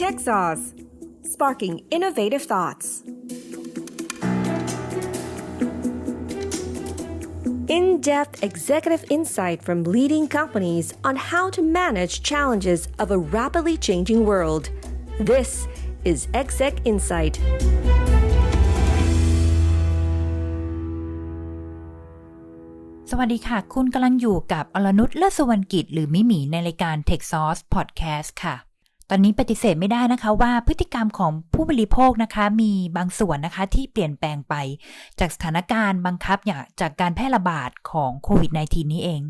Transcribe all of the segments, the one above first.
Tech Sauce, sparking innovative thoughts. In depth executive insight from leading companies on how to manage challenges of a rapidly changing world. This is Exec Insight. สวัสดีค่ะ คุณกำลังอยู่กับอรนุชเลิศสวรรณกิจ หรือมิหมีในรายการ Tech Sauce Podcast ค่ะ ตอนนี้ปฏิเสธไม่ได้นะคะว่าพฤติกรรมของผู้บริโภคนะคะ มีบางส่วนนะคะที่เปลี่ยนแปลงไป จากสถานการณ์บังคับอย่างจากการแพร่ระบาดของโควิด -19 นี้เอง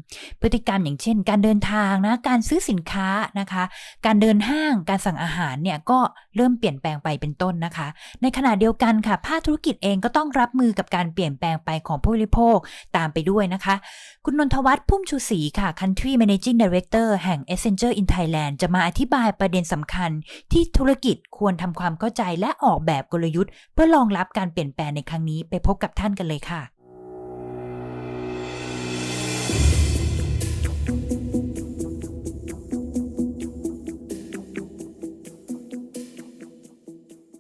พฤติกรรมอย่างเช่น การเดินทางนะการซื้อสินค้านะคะ การเดินห้างการสั่งอาหารเนี่ยก็เริ่มเปลี่ยนแปลงไปเป็นต้นนะคะ ในขณะเดียวกันค่ะภาคธุรกิจเองก็ต้องรับมือกับการเปลี่ยนแปลงไปของผู้บริโภคตามไปด้วยนะคะ คุณนนทวัฒน์พุ่มชูศรีค่ะ Country Managing Director แห่ง Accenture in Thailand จะมาอธิบายประเด็นสำคัญที่ธุรกิจควรทำความเข้าใจและออกแบบกลยุทธ์ เพื่อรองรับการเปลี่ยนแปลงในครั้งนี้ไปพบกับท่านกันเลยค่ะ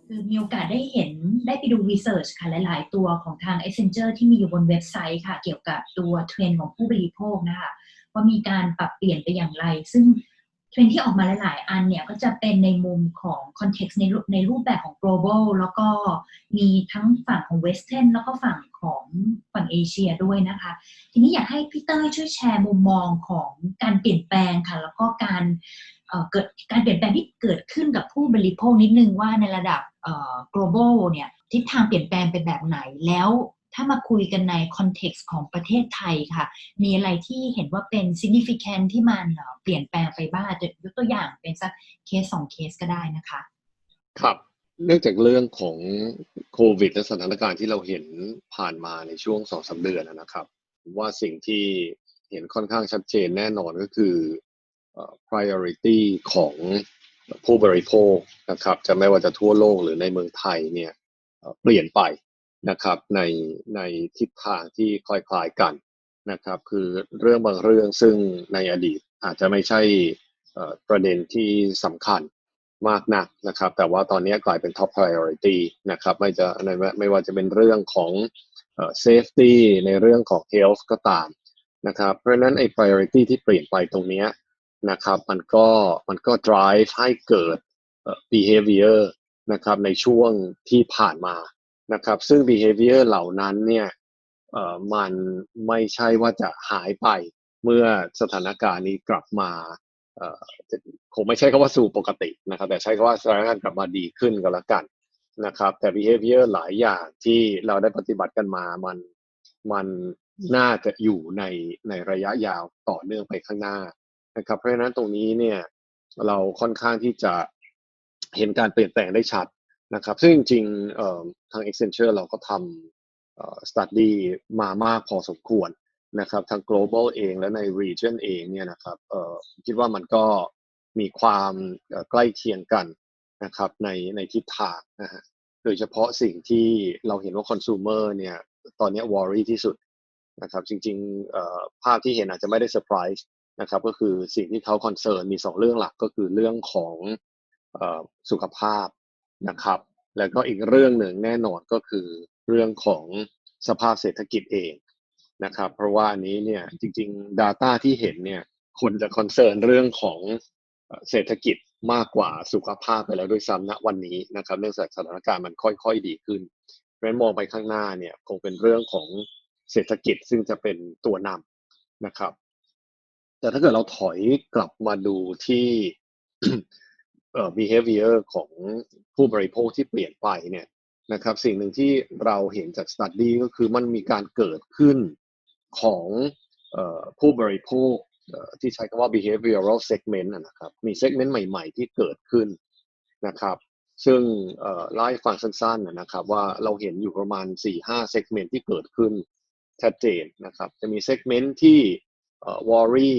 คือมีโอกาสได้เห็นได้ไปดูรีเสิร์ชค่ะหลาย ๆ ตัวของทาง Accenture ที่มีอยู่บนเว็บไซต์ค่ะ เกี่ยวกับตัวเทรนด์ของผู้บริโภคนะคะว่ามีการปรับเปลี่ยนไปอย่างไร ซึ่ง เทรนที่ออกมาหลาย ๆ อันเนี่ยก็จะเป็นในมุมของคอนเท็กซ์ในรูปในรูปแบบของ global แล้วก็มีทั้งฝั่งของ western แล้วก็ฝั่งของฝั่งเอเชียด้วยนะคะ ทีนี้อยากให้พี่เต้ยช่วยแชร์มุมมองของการเปลี่ยนแปลงค่ะ แล้วก็การเเกิดการเปลี่ยนแปลงที่เกิดขึ้นกับผู้บริโภคนิดนึงว่าในระดับ global เนี่ยทิศทางเปลี่ยนแปลงเป็นแบบไหนแล้ว ถ้ามาคุยกันในคอนเท็กซ์ของประเทศไทยค่ะ มีอะไรที่เห็นว่าเป็น significant ที่มันเปลี่ยนแปลงไปบ้างจะยกตัวอย่างเป็นสักเคสสองเคสก็ได้นะคะ ครับ เนื่องจากเรื่องของโควิด และสถานการณ์ที่เราเห็นผ่านมาในช่วงสองสาเดือนนะครับ ว่าสิ่งที่เห็นค่อนข้างชัดเจนแน่นอนก็คือ priority ของผู้บริโภคนะครับ จะไม่ว่าจะทั่วโลกหรือในเมืองไทยเนี่ยเปลี่ยนไป นะครับในในทิศทางที่คล้ายๆกันนะครับ คือเรื่องบางเรื่องซึ่งในอดีตอาจจะไม่ใช่ประเด็นที่สำคัญมากนักนะครับ แต่ว่าตอนนี้กลายเป็น top priority นะครับไม่จะไม่ว่าจะเป็นเรื่องของ safety ในเรื่องของ health ก็ตามนะครับ เพราะฉะนั้นไอ้ priority ที่เปลี่ยนไปตรงนี้นะครับ มันก็มันก็ drive ให้เกิด behavior นะครับในช่วงที่ผ่านมา นะครับ ซึ่ง behavior เหล่านั้นเนี่ยเอ่อมันไม่ใช่ว่าจะหายไปเมื่อสถานการณ์นี้กลับมาเอ่อคงไม่ใช่คำว่าสู่ปกตินะครับ แต่ใช้คำว่าสถานการณ์กลับมาดีขึ้นก็แล้วกันนะครับ แต่ behavior หลายอย่างที่เราได้ปฏิบัติกันมามันมันน่าจะอยู่ในในระยะยาวต่อเนื่องไปข้างหน้านะครับ เพราะฉะนั้นตรงนี้เนี่ยเราค่อนข้างที่จะเห็นการเปลี่ยนแปลงได้ชัด นะครับซึ่งจริงๆเอ่อทาง Accenture เราก็ทำ study มามากพอสมควรนะครับทาง global เองและใน region เองเนี่ยนะครับคิดว่ามันก็มีความใกล้เคียงกันนะครับในในทิศทางนะฮะโดยเฉพาะสิ่งที่เราเห็นว่า consumer เนี่ยตอนนี้ย worry ที่สุดนะครับจริงๆภาพที่เห็นอาจจะไม่ได้ surprise นะครับก็คือสิ่งที่เขา concern มีสองเรื่องหลักก็คือเรื่องของอสุขภาพ นะครับ แล้วก็อีกเรื่องหนึ่งแน่นอนก็คือเรื่องของสภาพเศรษฐกิจเองนะครับ เพราะว่าอันนี้เนี่ยจริง ๆ Data ที่เห็นเนี่ยคนจะคอนเซิร์นเรื่องของเศรษฐกิจมากกว่าสุขภาพไปแล้วด้วยซ้ำณวันนี้นะครับ เนื่องจากสถานการณ์มันค่อยๆดีขึ้นเพราะฉะนั้นมองไปข้างหน้าเนี่ยคงเป็นเรื่องของเศรษฐกิจซึ่งจะเป็นตัวนำนะครับ แต่ถ้าเกิดเราถอยกลับมาดูที่ behavior ของผู้บริโภคที่เปลี่ยนไปเนี่ยนะครับ สิ่งหนึ่งที่เราเห็นจาก study ก็คือมันมีการเกิดขึ้นของเออผู้บริโภคที่ใช้คำว่า behavioral segment นะครับ มี segment ใหม่ๆ ที่เกิดขึ้นนะครับ ซึ่งไล่าให้ฟังสั้นๆนะครับ ว่าเราเห็นอยู่ประมาณ 4-5 segment ที่เกิดขึ้นชัดเจนนะครับ จะมี segment ที่ worry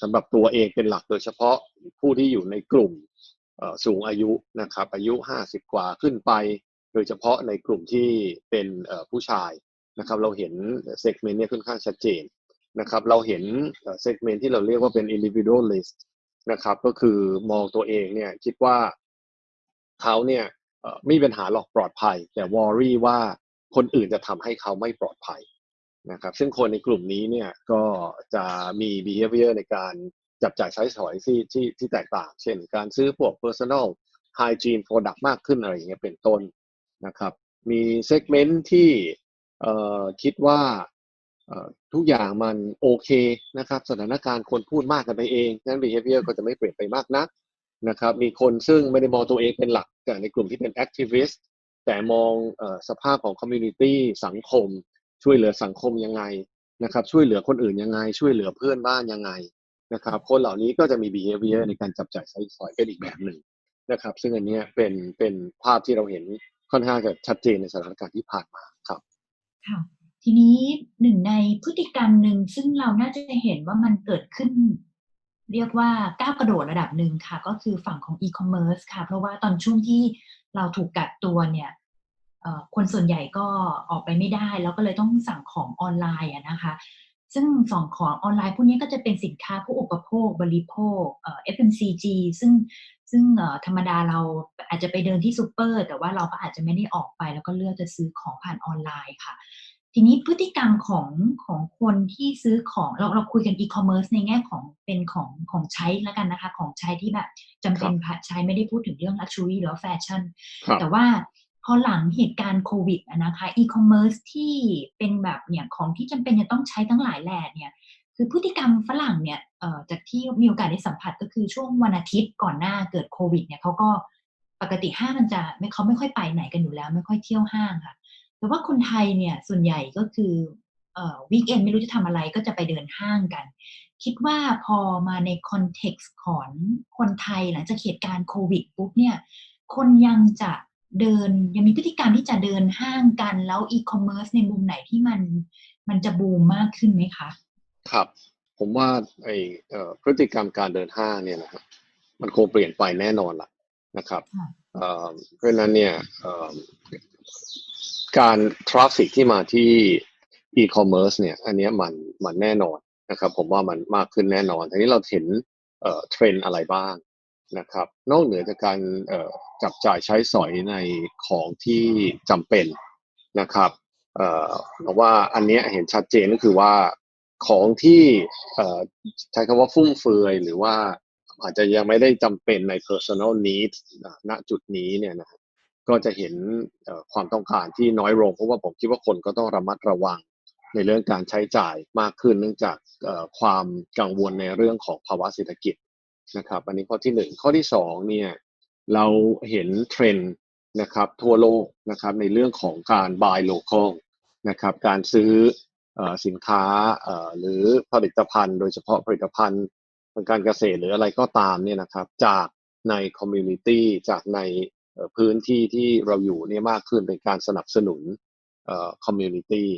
สำหรับตัวเองเป็นหลักโดยเฉพาะผู้ที่อยู่ในกลุ่มสูงอายุนะครับอายุ 50 กว่าขึ้นไป โดยเฉพาะในกลุ่มที่เป็นผู้ชายนะครับเราเห็นเซกเมนต์นี้ค่อนข้างชัดเจนนะครับเราเห็นเซกเมนต์ที่เราเรียกว่าเป็น individualist นะครับก็คือมองตัวเองเนี่ยคิดว่าเขาเนี่ยไม่มีปัญหาหรอกปลอดภัย แต่วอรี่ว่าคนอื่นจะทำให้เขาไม่ปลอดภัย นะครับซึ่งคนในกลุ่มนี้เนี่ยก็จะมี behavior ในการจับจ่ายใช้สอยที่ที่ที่แตกต่าง เช่น การซื้อพวก personal hygiene product มากขึ้นอะไรอย่างเงี้ยเป็นต้นนะครับ มี segment ที่เอ่อคิดว่าเอ่อทุกอย่างมันโอเคนะครับ สถานการณ์คนพูดมากกันไปเองนั้น behavior ก็จะไม่เปลี่ยนไปมากนักนะครับ มีคนซึ่งไม่ได้มองตัวเองเป็นหลักแต่ในกลุ่มที่เป็นแอคทิวิสต์แต่มองอสภาพของคอมมูนิตี้สังคม ช่วยเหลือสังคมยังไงนะครับ ช่วยเหลือคนอื่นยังไง ช่วยเหลือเพื่อนบ้านยังไงนะครับ คนเหล่านี้ก็จะมี behavior ในการจับจ่ายใช้สอยเป็นอีกแบบหนึ่งนะครับ ซึ่งอันนี้เป็นเป็นภาพที่เราเห็นค่อนข้างจะชัดเจนในสถานการณ์ที่ผ่านมาครับค่ะทีนี้หนึ่งในพฤติกรรมหนึ่งซึ่งเราน่าจะเห็นว่ามันเกิดขึ้น เรียกว่าก้าวกระโดดระดับหนึ่งค่ะ ก็คือฝั่งของอีคอมเมิร์ซค่ะ เพราะว่าตอนช่วงที่เราถูกกักตัวเนี่ย คนส่วนใหญ่ก็ออกไปไม่ได้ แล้วก็เลยต้องสั่งของออนไลน์อะนะคะ ซึ่งส่งของออนไลน์พวกนี้ก็จะเป็นสินค้าผู้อุปโภค บริโภคเอ่อ FMCG ซึ่งซึ่งเอ่อธรรมดาเราอาจจะไปเดินที่ซูเปอร์ แต่ว่าเราก็อาจจะไม่ได้ออกไป แล้วก็เลือกจะซื้อของผ่านออนไลน์ค่ะ ทีนี้พฤติกรรมของของคนที่ซื้อของเราเราคุยกันอีคอมเมิร์ซในแง่ของเป็นของของใช้แล้วกันนะคะ ของใช้ที่แบบจำเป็นใช้ไม่ได้พูดถึงเรื่องลักชัวรี่หรือแฟชั่นครับแต่ว่า พอหลังเหตุการณ์โควิดนะคะอีคอมเมิร์ซที่เป็นแบบเนี่ยของที่จำเป็นจะต้องใช้ทั้งหลายแหล่เนี่ยคือพฤติกรรมฝรั่งเนี่ยเอ่อจากที่มีโอกาสได้สัมผัสก็คือช่วงวันอาทิตย์ก่อนหน้าเกิดโควิดเนี่ยเขาก็ปกติห้างมันจะไม่เขาไม่ค่อยไปไหนกันอยู่แล้ว ไม่ค่อยเที่ยวห้างค่ะ แต่ว่าคนไทยเนี่ยส่วนใหญ่ก็คือเอ่อวีคเอนไม่รู้จะทำอะไรก็จะไปเดินห้างกัน คิดว่าพอมาในคอนเท็กซ์ของคนไทยหลังจากเหตุการณ์โควิดปุ๊บเนี่ยคนยังจะ เดินยังมีพฤติกรรมที่จะเดินห้างกันแล้วอีคอมเมิร์ซในมุมไหนที่มันมันจะบูมมากขึ้นไหมคะ ครับ ผมว่าไอเอ่อพฤติกรรมการเดินห้างเนี่ยนะครับมันคงเปลี่ยนไปแน่นอนล่ะนะครับค่ะเอ่อเพราะฉะนั้นเนี่ยเอ่อการทราฟฟิกที่มาที่อีคอมเมิร์ซเนี่ยอันเนี้ยมันมันแน่นอนนะครับ ผมว่ามันมากขึ้นแน่นอนทีนี้เราเห็นเอ่อเทรนด์อะไรบ้าง นะครับ นอกเหนือจากการจับจ่ายใช้สอยในของที่จำเป็นนะครับเอ่อเราะว่าอันนี้เห็นชัดเจนก็คือว่าของที่ใช้คำว่าฟุ่มเฟือยหรือว่าอาจจะยังไม่ได้จำเป็นใน personal needs ณจุดนี้เนี่ยนะครับก็จะเห็นความต้องการที่น้อยลงเพราะว่าผมคิดว่าคนก็ต้องระมัดระวังในเรื่องการใช้จ่ายมากขึ้นเนื่องจากความกังวลในเรื่องของภาวะเศรษฐกิจ นะครับ อันนี้ข้อที่หนึ่งข้อที่สองเนี่ยเราเห็นเทรนด์นะครับทั่วโลกนะครับในเรื่องของการ buy local นะครับการซื้อเออสินค้าเอ่อหรือผลิตภัณฑ์ โดยเฉพาะผลิตภัณฑ์ทางการเกษตรหรืออะไรก็ตามเนี่ยนะครับจากในคอมมูนิตี้จากในเอ่อพื้นที่ที่เราอยู่เนี่ยมากขึ้นเป็นการสนับสนุนเอ่อคอมมูนิตี้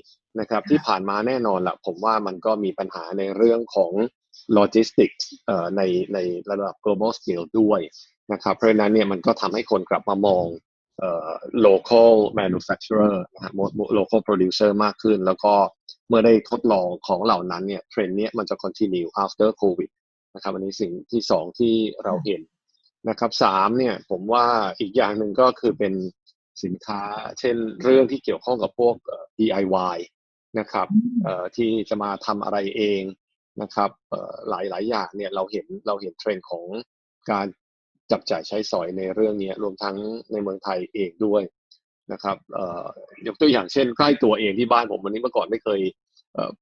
นะครับที่ผ่านมาแน่นอนแหละผมว่ามันก็มีปัญหาในเรื่องของ โลจิสติกส์ในในระดับ global scale ด้วยนะครับเพราะฉะนั้นเนี่ยมันก็ทำให้คนกลับมามองเอ่อ local manufacturer นะฮะ local producer มากขึ้น แล้วก็เมื่อได้ทดลองของเหล่านั้นเนี่ยเทรนด์เนี้ยมันจะ continue after covid นะครับอันนี้สิ่งที่สองที่เราเห็นนะครับสามเนี่ยผมว่าอีกอย่างหนึ่งก็คือเป็นสินค้า เช่นเรื่องที่เกี่ยวข้องกับพวก DIY นะครับที่จะมาทำอะไรเอง นะครับหลายหลายอย่างเนี่ยเราเห็นเราเห็นเทรนด์ของการจับจ่ายใช้สอยในเรื่องนี้รวมทั้งในเมืองไทยเองด้วยนะครับยกตัวอย่างเช่น ใกล้ตัวเองที่บ้านผมวันนี้เมื่อก่อนไม่เคย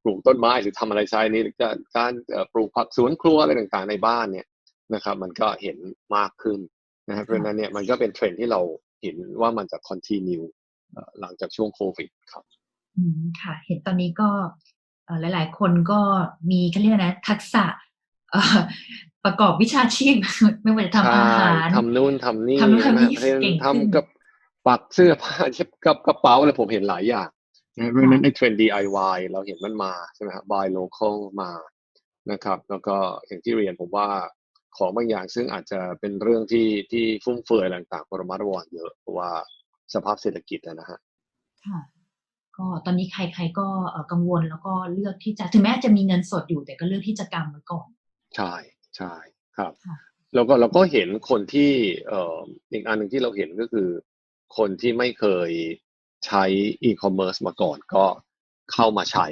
ปลูกต้นไม้หรือทำอะไรใช้นี่การการปลูกผักสวนครัวอะไรต่างๆในบ้านเนี่ยนะครับ มันก็เห็นมากขึ้นนะครับเพราะนั้นเนี่ยมันก็เป็นเทรนด์ที่เราเห็นว่ามันจะ continue เอ่อหลังจากช่วงโควิดครับอืมค่ะ เห็นตอนนี้ก็ หลาย ๆ คนก็มีเขาเรียกนะทักษะเอ่อประกอบวิชาชีพไม่ว่าจะทำอาหารใช่ทำนู่นทำนี่ทำนู่นทำนี่ใช่ไหมเก่งขึ้นทำกับปักเสื้อผ้าเช็ดกับกระเป๋าอะไรผมเห็นหลายอย่างนะเพราะฉะนั้นในเทรนด์ DIY เราเห็นมันมาใช่ไหมครับ buy local มานะครับ แล้วก็อย่างที่เรียนผมว่าของบางอย่างซึ่งอาจจะเป็นเรื่องที่ที่ฟุ่มเฟือยอะไรต่างๆก็ระมัดระวังเยอะเพราะว่าสภาพเศรษฐกิจอะนะฮะค่ะ ก็ตอนนี้ใครๆก็เอ่อกังวลแล้วก็เลือกที่จะถึงแม้จะมีเงินสดอยู่แต่ก็เลือกที่จะกำไว้ก่อน ใช่ใช่ครับ แล้วก็เราก็เห็นคนที่เอ่ออีกอันหนึ่งที่เราเห็นก็คือ คนที่ไม่เคยใช้อีคอมเมิร์ซมาก่อนก็เข้ามาใช้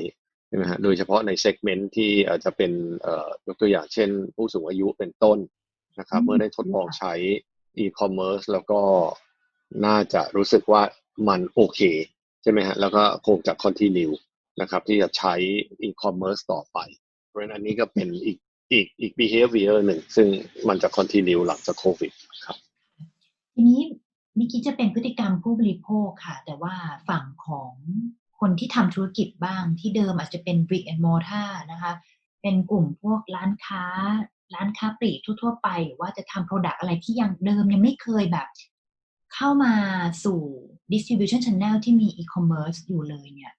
ใช่ไหมฮะโดยเฉพาะในเซกเมนต์ที่อาจจะเป็นเอ่อยกตัวอย่างเช่น ผู้สูงอายุเป็นต้นนะครับอืมเมื่อได้ทดลองใช้อีคอมเมิร์ซแล้วก็น่าจะรู้สึกว่ามันโอเคใช่ไหมฮะแล้วก็คงจะคอนติเนียนะครับ ที่จะใช้อีคอมเมิร์ซต่อไป เพราะฉะนั้นอันนี้ก็เป็นอีกอีกอีก behavior หนึ่ง ซึ่งมันจะคอนติเนียหลังจากโควิดครับทีนี้นิกกี้จะเป็นพฤติกรรมผู้บริโภคค่ะ แต่ว่าฝั่งของคนที่ทำธุรกิจบ้างที่เดิมอาจจะเป็น brick and mortar นะคะ เป็นกลุ่มพวกร้านค้า ร้านค้าปลีกทั่ว ๆ ไป หรือว่าจะทำ product อะไรที่ยังเดิมยังไม่เคยแบบ เข้ามาสู่ distribution channel ที่มี e-commerce อยู่เลยเนี่ย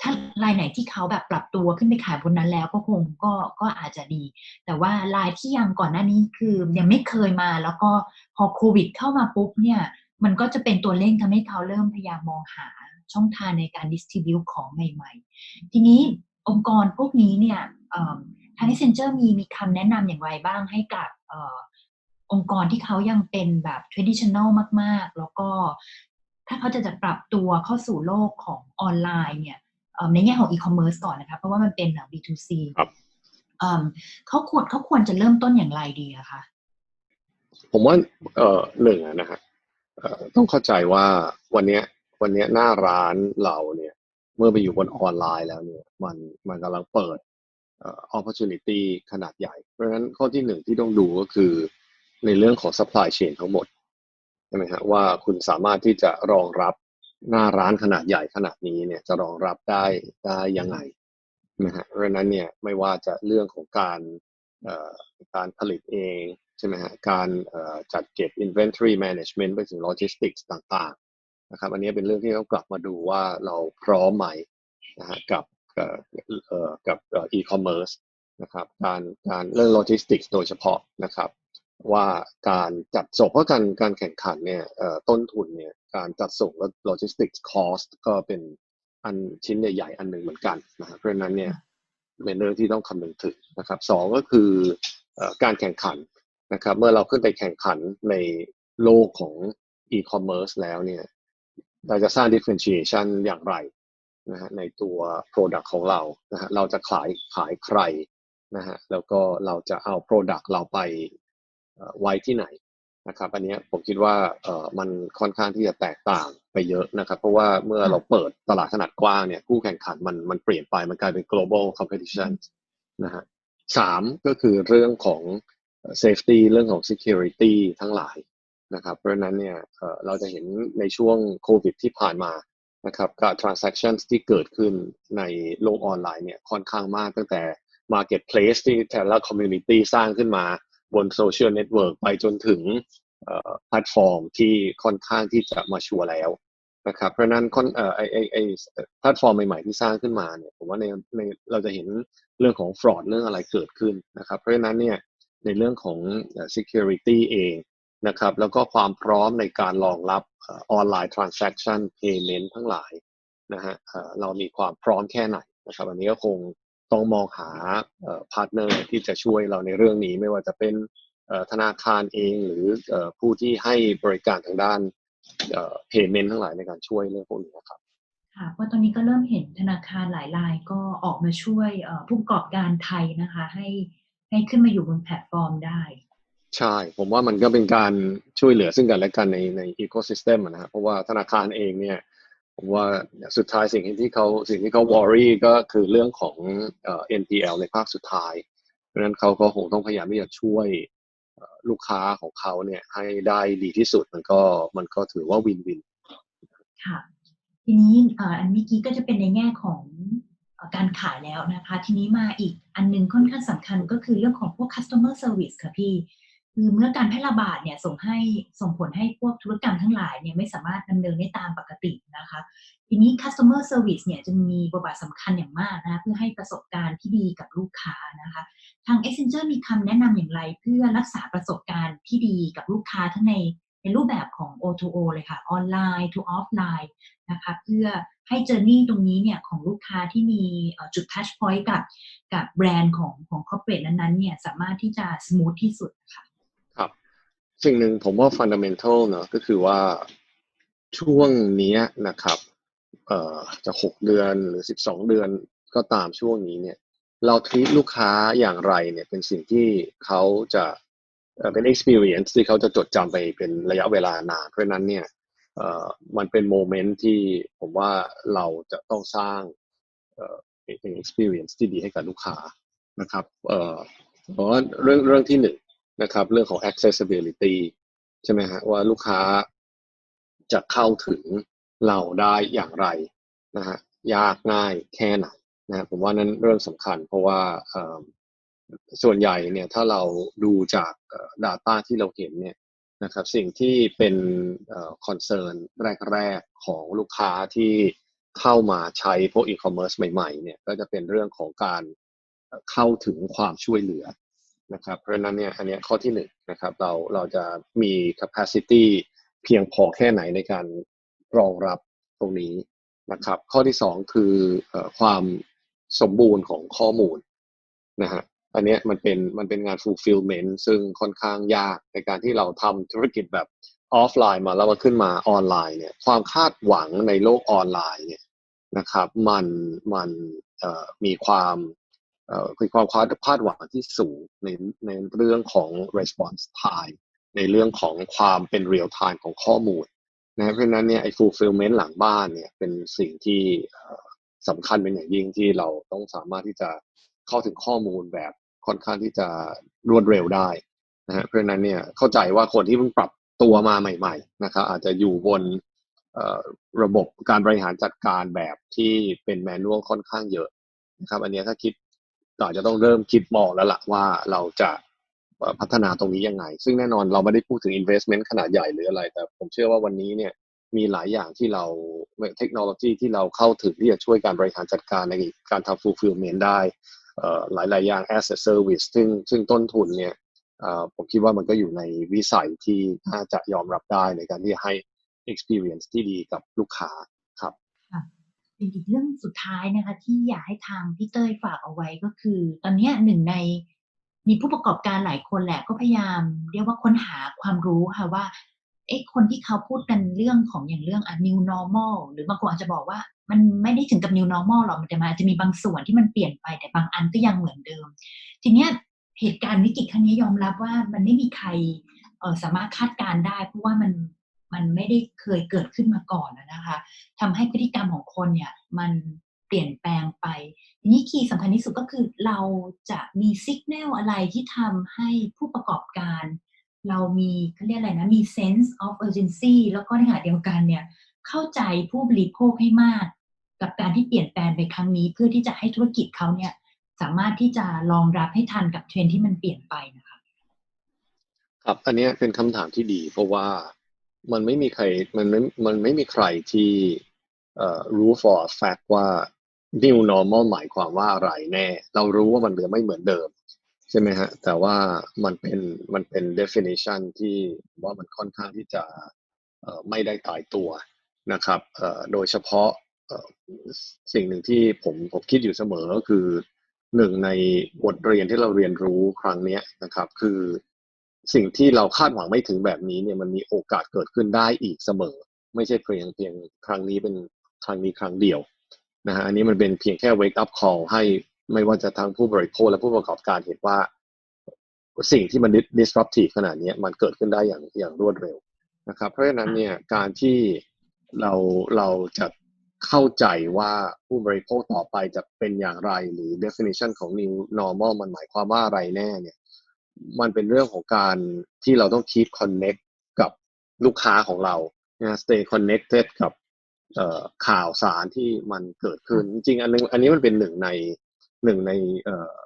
ถ้ารายไหนที่เขาแบบปรับตัวขึ้นไปขายบนนั้นแล้วก็คงก็ก็อาจจะดี แต่ว่ารายที่ยังก่อนหน้านี้คือยังไม่เคยมาแล้วก็พอโควิดเข้ามาปุ๊บเนี่ยมันก็จะเป็นตัวเร่งทำให้เขาเริ่มพยายามมองหาช่องทางในการดิส t ิบิวของใหม่ๆ ทีนี้องค์กรพวกนี้เนี่ยทาง Accenture มีมีคำแนะนำอย่างไรบ้างให้กับ ออองค์กรที่เขายังเป็นแบบ traditional มาก ๆ แล้วก็ถ้าเขาจะจะปรับตัวเข้าสู่โลกของออนไลน์เนี่ยเอิ่มในแง่ของ e-commerce ก่อนนะคะ เพราะว่ามันเป็น B2C ครับเอิ่มเขาควรเขาควรจะเริ่มต้นอย่างไรดีอะคะผมว่าเอ่อหนึ่งอะนะฮะเอ่อต้องเข้าใจว่าวันเนี้ยวันเนี้ยหน้าร้านเราเนี่ย เมื่อไปอยู่บนออนไลน์แล้วเนี่ย มันมันกำลังเปิดเอ่อ opportunity ขนาดใหญ่ เพราะฉะนั้นข้อที่หนึ่งที่ต้องดูก็คือ ในเรื่องของ supply chain ทั้งหมดใช่ไหมฮะว่าคุณสามารถที่จะรองรับหน้าร้านขนาดใหญ่ขนาดนี้เนี่ยจะรองรับได้ได้ยังไงนะฮะเพราะนั้นเนี่ยไม่ว่าจะเรื่องของการเอ่อการผลิตเองใช่ไหมฮะการเอ่อจัดเก็บ inventory management ไปถึง logistics ต่างๆนะครับอันนี้เป็นเรื่องที่ต้องกลับมาดูว่าเราพร้อมไหมนะฮะกับเอ่อกับเอ่อ e-commerce นะครับการการเรื่อง logistics โดยเฉพาะนะครับ ว่าการจัดส่งเพราะการการแข่งขันเนี่ยต้นทุนเนี่ยการจัดส่งและ logistics cost ก็เป็นอันชิ้นใหญ่ๆอันหนึ่งเหมือนกันนะครับเพราะฉะนั้นเนี่ยเป็นเรื่องที่ต้องคำนึงถึงนะครับสองก็คืออการแข่งขันนะครับ เมื่อเราขึ้นไปแข่งขันในโลกของ e-commerce แล้วเนี่ยเราจะสร้าง differentiation อย่างไรนะฮะในตัว product ของเรานะฮะเราจะขายขายใครนะฮะแล้วก็เราจะเอา product เราไป ไว้ที่ไหนนะครับ อันเนี้ยผมคิดว่าเอ่อมันค่อนข้างที่จะแตกต่างไปเยอะนะครับ เพราะว่าเมื่อเราเปิดตลาดขนาดกว้างเนี่ยคู่แข่งขันมันมันเปลี่ยนไปมันกลายเป็น global competition นะฮะสามก็คือเรื่องของเอ่อ safety เรื่องของ security ทั้งหลายนะครับ เพราะฉะนั้นเนี่ยเอ่อเราจะเห็นในช่วงโควิดที่ผ่านมานะครับกับ transactions ที่เกิดขึ้นในโลกออนไลน์เนี่ยค่อนข้างมากตั้งแต่ marketplace ที่แต่ละ community สร้างขึ้นมา บนโซเชียลเน็ตเวิร์กไปจนถึงแพลตฟอร์มที่ค่อนข้างที่จะมาชัวร์แล้วนะครับเพราะนั้นค่อนเอ่อไอไอไอแพลตฟอร์มใหม่ๆที่สร้างขึ้นมาเนี่ยผมว่าในในเราจะเห็นเรื่องของ fraud เรื่องอะไรเกิดขึ้นนะครับ เพราะฉะนั้นเนี่ยในเรื่องของเอ่อ security เองนะครับแล้วก็ความพร้อมในการรองรับออนไลน์ transaction payment ทั้งหลายนะฮะเออเรามีความพร้อมแค่ไหนนะครับอันนี้ก็คง ต้องมองหาพาร์ทเนอร์ที่จะช่วยเราในเรื่องนี้ ไม่ว่าจะเป็นเอ่อธนาคารเองหรือเอ่อผู้ที่ให้บริการทางด้านเอ่อ payment ทั้งหลายในการช่วยเรื่องพวกนี้ครับค่ะเพราะตอนนี้ก็เริ่มเห็นธนาคารหลายรายก็ออกมาช่วยเอ่อผู้ประกอบการไทยนะคะ ให้ให้ขึ้นมาอยู่บนแพลตฟอร์มได้ ใช่ ผมว่ามันก็เป็นการช่วยเหลือซึ่งกันและกันในใน ecosystem อะนะครับเพราะว่าธนาคารเองเนี่ย ผมว่าสุดท้ายสิ่งที่เขาสิ่งที่เขา worry ก็คือเรื่องของเอ่อ NPL ในภาคสุดท้าย เพราะนั้นเขาก็คงต้องพยายามที่จะช่วยลูกค้าของเขาเนี่ยให้ได้ดีที่สุดมันก็มันก็ถือว่าวินวินค่ะทีนี้เอ่ออันเมื่อกี้ก็จะเป็นในแง่ของการขายแล้วนะคะ ทีนี้มาอีกอันหนึงค่อนข้างสำคัญก็คือเรื่องของพวก customer service ค่ะพี่ คือเมื่อการแพร่ระบาดเนี่ยส่งให้ส่งผลให้พวกธุรกรรมทั้งหลายเนี่ยไม่สามารถดำเนินได้ตามปกตินะคะ ทีนี้ customer service เนี่ยจะมีบทบาทสำคัญอย่างมากนะเพื่อให้ประสบการณ์ที่ดีกับลูกค้านะคะ ทาง Accenture มีคำแนะนำอย่างไรเพื่อรักษาประสบการณ์ที่ดีกับลูกค้าทั้งในในรูปแบบของ O2O เลยค่ะ ออนไลน์ to offline นะคะเพื่อให้เจอร์นี่ตรงนี้เนี่ยของลูกค้าที่มีจุด touch point กับกับแบรนด์ของของ corporate นั้นๆเนี่ยสามารถที่จะ smooth ที่สุดค่ะครับ สิ่งหนึ่งผมว่า fundamental เนอะก็คือว่าช่วงนี้นะครับ เอ่อจะหกเดือนหรือสิบสองเดือนก็ตามช่วงนี้เนี่ย เราทีลูกค้าอย่างไรเนี่ยเป็นสิ่งที่เขาจะเอ่อเป็น experience ที่เขาจะจดจำไปเป็นระยะเวลานานเพราะนั้นเนี่ยเอ่อมันเป็นโมเมนต์ที่ผมว่าเราจะต้องสร้างเอ่อเป็น experience ที่ดีให้กับลูกค้านะครับเอ่อเพราะว่าเรื่องเรื่องที่หนึ่ง นะครับ เรื่องของ accessibility ใช่ไหมฮะว่าลูกค้าจะเข้าถึงเราได้อย่างไรนะฮะยากง่ายแค่ไหนนะฮะผมว่านั้นเรื่องสำคัญ เพราะว่าอ่อส่วนใหญ่เนี่ยถ้าเราดูจาก data ที่เราเห็นเนี่ยนะครับสิ่งที่เป็นเอ่อ concern แรก ๆ ของลูกค้าที่เข้ามาใช้พวก e-commerce ใหม่ ๆ เนี่ยก็จะเป็นเรื่องของการเอ่อเข้าถึงความช่วยเหลือ นะครับเพราะฉะนั้นเนี่ยอันนี้ข้อที่หนึ่งนะครับเราเราจะมี capacity เพียงพอแค่ไหนในการรองรับตรงนี้นะครับ ข้อที่สองคืออความสมบูรณ์ของข้อมูลนะฮะอันนี้มันเป็นมันเป็นงาน fulfillment ซึ่งค่อนข้างยากในการที่เราทำธุรกิจแบบออฟไลน์มาแล้วมาขึ้นมาออนไลน์เนี่ยความคาดหวังในโลกออนไลน์เนี่ยนะครับมันมันมีความ เอ่อคือความคาดคาดหวังที่สูงในในเรื่องของ response time ในเรื่องของความเป็น real time ของข้อมูลนะเพราะฉะนั้นเนี่ยไอ้ fulfillment หลังบ้านเนี่ยเป็นสิ่งที่สำคัญเป็นอย่างยิ่งที่เราต้องสามารถที่จะเข้าถึงข้อมูลแบบค่อนข้างที่จะรวดเร็วได้นะฮะเพราะฉะนั้นเนี่ยเข้าใจว่าคนที่เพิ่งปรับตัวมาใหม่ ๆ นะครับอาจจะอยู่บนระบบการบริหารจัดการแบบที่เป็นแมนนวลค่อนข้างเยอะนะครับ อันนี้ถ้าคิด ก็อาจจะต้องเริ่มคิดมองแล้วล่ะว่าเราจะพัฒนาตรงนี้ยังไง ซึ่งแน่นอนเราไม่ได้พูดถึง investment ขนาดใหญ่หรืออะไร แต่ผมเชื่อว่าวันนี้เนี่ยมีหลายอย่างที่เราเทคโนโลยีที่เราเข้าถึงที่จะช่วยการบริหารจัดการในการทำ fulfillment ได้เอ่อหลายๆอย่าง as a service ซึ่งซึ่งต้นทุนเนี่ยผมคิดว่ามันก็อยู่ในวิสัยที่น่าจะยอมรับได้ในการที่จะให้ experience ที่ดีกับลูกค้า เป็นอีกเรื่องสุดท้ายนะคะ ที่อยากให้ทางพี่เต้ยฝากเอาไว้ก็คือ ตอนนี้หนึ่งในมีผู้ประกอบการหลายคนแหละก็พยายาม เรียกว่าค้นหาความรู้ค่ะว่าเอ๊ะคนที่เขาพูดกันเรื่องของอย่างเรื่องอะ new normal หรือบางคนอาจจะบอกว่ามันไม่ได้ถึงกับ new normal หรอกแต่มันอาจจะมีบางส่วนที่มันเปลี่ยนไปแต่บางอันก็ยังเหมือนเดิม ทีเนี้ยเหตุการณ์วิกฤตครั้งนี้ยอมรับว่ามันไม่มีใครสามารถคาดการได้ เพราะว่ามัน มันไม่ได้เคยเกิดขึ้นมาก่อนนะคะทำให้พฤติกรรมของคนเนี่ยมันเปลี่ยนแปลงไปทีนี้คีย์สำคัญที่สุดก็คือเราจะมีสัญญาณอะไรที่ทำให้ผู้ประกอบการ เรามีเขาเรียกอะไรนะ มี sense of urgency แล้วก็ในขณะเดียวกันเนี่ยเข้าใจผู้บริโภคให้มาก กับการที่เปลี่ยนแปลงไปครั้งนี้ เพื่อที่จะให้ธุรกิจเขาเนี่ยสามารถที่จะรองรับให้ทันกับเทรนที่มันเปลี่ยนไปนะคะครับอันนี้เป็นคำถามที่ดีเพราะว่า มันไม่มีใครมันไม่มันไม่มีใครที่เอ่อรู้ for a fact ว่า new normal หมายความว่าอะไรแน่ เรารู้ว่ามันจะไม่เหมือนเดิม ใช่ไหมฮะ แต่ว่ามันเป็นมันเป็น definition ที่ว่ามันค่อนข้างที่จะเอ่อไม่ได้ตายตัวนะครับเอ่อโดยเฉพาะสิ่งหนึ่งที่ผมผมคิดอยู่เสมอก็คือหนึ่งในบทเรียนที่เราเรียนรู้ครั้งนี้นะครับ คือ สิ่งที่เราคาดหวังไม่ถึงแบบนี้เนี่ยมันมีโอกาสเกิดขึ้นได้อีกเสมอ ไม่ใช่เพียงเพียงครั้งนี้เป็นครั้งนี้ครั้งเดียวนะฮะอันนี้มันเป็นเพียงแค่ wake up call ให้ไม่ว่าจะทางผู้บริโภคและผู้ประกอบการเห็นว่า สิ่งที่มัน disruptive ขนาดนี้มันเกิดขึ้นได้อย่างอย่างรวดเร็วนะครับ เพราะฉะนั้นเนี่ยการที่เราเราจะเข้าใจว่าผู้บริโภคต่อไปจะเป็นอย่างไรหรือ definition ของ new normal มันหมายความว่าอะไรแน่เนี่ย มันเป็นเรื่องของการที่เราต้อง keep connect กับลูกค้าของเรานะ stay connected กับเอ่อข่าวสารที่มันเกิดขึ้น จริงๆอันนึงอันนี้มันเป็นหนึ่งในหนึ่งในเอ่อ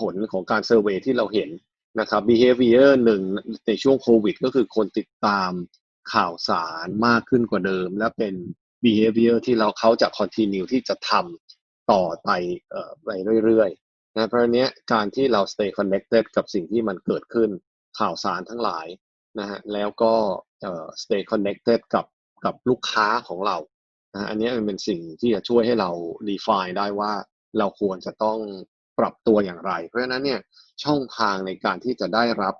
ผลของการเซอร์เวยที่เราเห็นนะครับ behavior หนึ่งในช่วงโควิด ก็คือคนติดตามข่าวสารมากขึ้นกว่าเดิม และเป็น behavior ที่เราเขาจะ continue ที่จะทำต่อไปเอ่อไปเรื่อยๆ นะเพราะเนี้ยการที่เรา stay connected กับสิ่งที่มันเกิดขึ้นข่าวสารทั้งหลายนะฮะแล้วก็เอ่อ stay connected กับกับลูกค้าของเรานะฮะอันนี้มันเป็นสิ่งที่จะช่วยให้เรา define ได้ว่าเราควรจะต้องปรับตัวอย่างไร เพราะฉะนั้นเนี่ยช่องทางในการที่จะได้รับ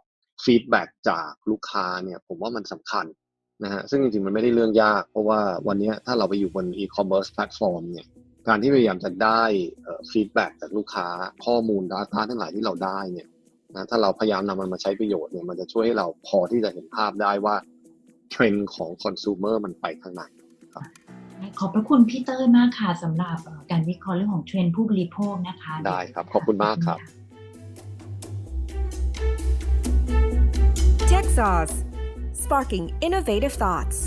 feedback จากลูกค้าเนี่ยผมว่ามันสำคัญนะฮะซึ่งจริงๆ มันไม่ได้เรื่องยาก เพราะว่าวันนี้ถ้าเราไปอยู่บน e-commerce platform เนี่ย การที่พยายามจะได้เอ่อ feedback จากลูกค้าข้อมูล data ทั้งหลายที่เราได้เนี่ยนะถ้าเราพยายามนำมันมาใช้ประโยชน์เนี่ยมันจะช่วยให้เราพอที่จะเห็นภาพได้ว่าเทรนด์ของคอน sumer มันไปทางไหนขอบพระคุณพี่เต้ยมากค่ะสำหรับเอ่อการวิเคราะห์เรื่องของเทรนด์ผู้บริโภคนะคะ ได้ครับ ขอบคุณมากครับ Tech Sauce Sparking Innovative Thoughts